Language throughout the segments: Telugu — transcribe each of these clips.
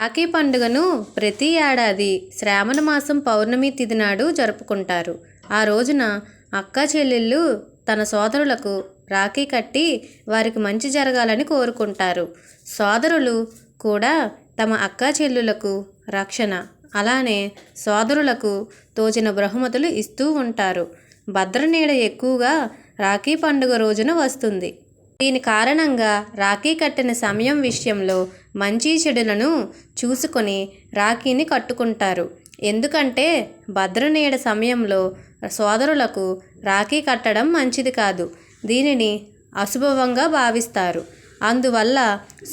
రాఖీ పండుగను ప్రతి ఏడాది శ్రావణ మాసం పౌర్ణమి తిథి నాడు జరుపుకుంటారు. ఆ రోజున అక్క చెల్లెళ్ళు తన సోదరులకు రాఖీ కట్టి వారికి మంచి జరగాలని కోరుకుంటారు. సోదరులు కూడా తమ అక్క చెల్లులకు రక్షణ అలానే సోదరులకు తోచిన బహుమతులు ఇస్తూ ఉంటారు. భద్రనీడ ఎక్కువగా రాఖీ పండుగ రోజున వస్తుంది. దీని కారణంగా రాఖీ కట్టిన సమయం విషయంలో మంచి చెడులను చూసుకొని రాఖీని కట్టుకుంటారు. ఎందుకంటే భద్రనీడ సమయంలో సోదరులకు రాఖీ కట్టడం మంచిది కాదు. దీనిని అశుభవంగా భావిస్తారు. అందువల్ల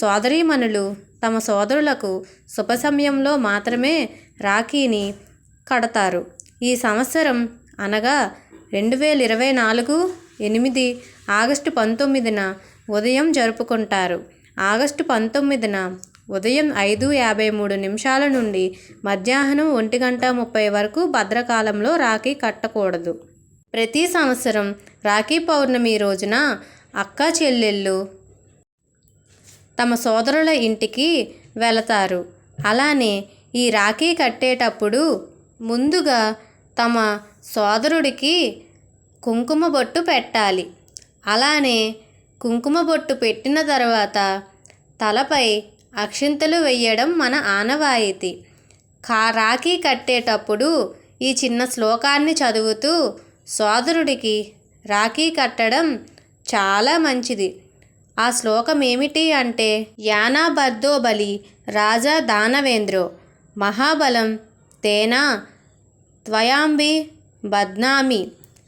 సోదరీమణులు తమ సోదరులకు శుభ సమయంలో మాత్రమే రాఖీని కడతారు. ఈ సంవత్సరం అనగా రెండు వేల ఇరవై నాలుగు ఎనిమిది. ఆగస్టు పంతొమ్మిదిన ఉదయం జరుపుకుంటారు. ఆగస్టు పంతొమ్మిదిన ఉదయం ఐదు యాభై మూడు నిమిషాల నుండి మధ్యాహ్నం ఒంటి గంట ముప్పై వరకు భద్రకాలంలో రాఖీ కట్టకూడదు. ప్రతి సంవత్సరం రాఖీ పౌర్ణమి రోజున అక్క చెల్లెళ్ళు తమ సోదరుల ఇంటికి వెళతారు. అలానే ఈ రాఖీ కట్టేటప్పుడు ముందుగా తమ సోదరుడికి కుంకుమ బొట్టు పెట్టాలి. అలానే కుంకుమ బొట్టు పెట్టిన తర్వాత తలపై అక్షింతలు వెయ్యడం మన ఆనవాయితీ. కా రాఖీ కట్టేటప్పుడు ఈ చిన్న శ్లోకాన్ని చదువుతూ సోదరుడికి రాఖీ కట్టడం చాలా మంచిది. ఆ శ్లోకం ఏమిటి అంటే యానా బర్దో బలి రాజా దానవేంద్రో మహాబలం తేనా త్వయాంబి బద్నామి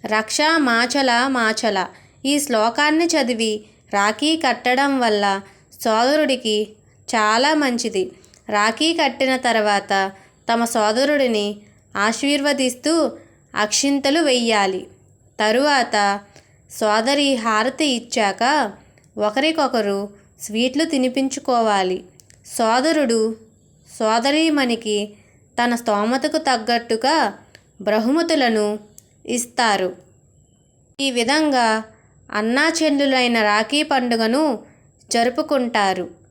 రక్షా మాచల మాచల. ఈ శ్లోకాన్ని చదివి రాఖీ కట్టడం వల్ల సోదరుడికి చాలా మంచిది. రాఖీ కట్టిన తర్వాత తమ సోదరుడిని ఆశీర్వదిస్తూ అక్షింతలు వెయ్యాలి. తరువాత సోదరి హారతి ఇచ్చాక ఒకరికొకరు స్వీట్లు తినిపించుకోవాలి. సోదరుడు సోదరీమణికి తన స్తోమతకు తగ్గట్టుగా బహుమతులను ఇస్తారు. ఈ విధంగా అన్నా చెల్లులైన రాఖీ పండుగను జరుపుకుంటారు.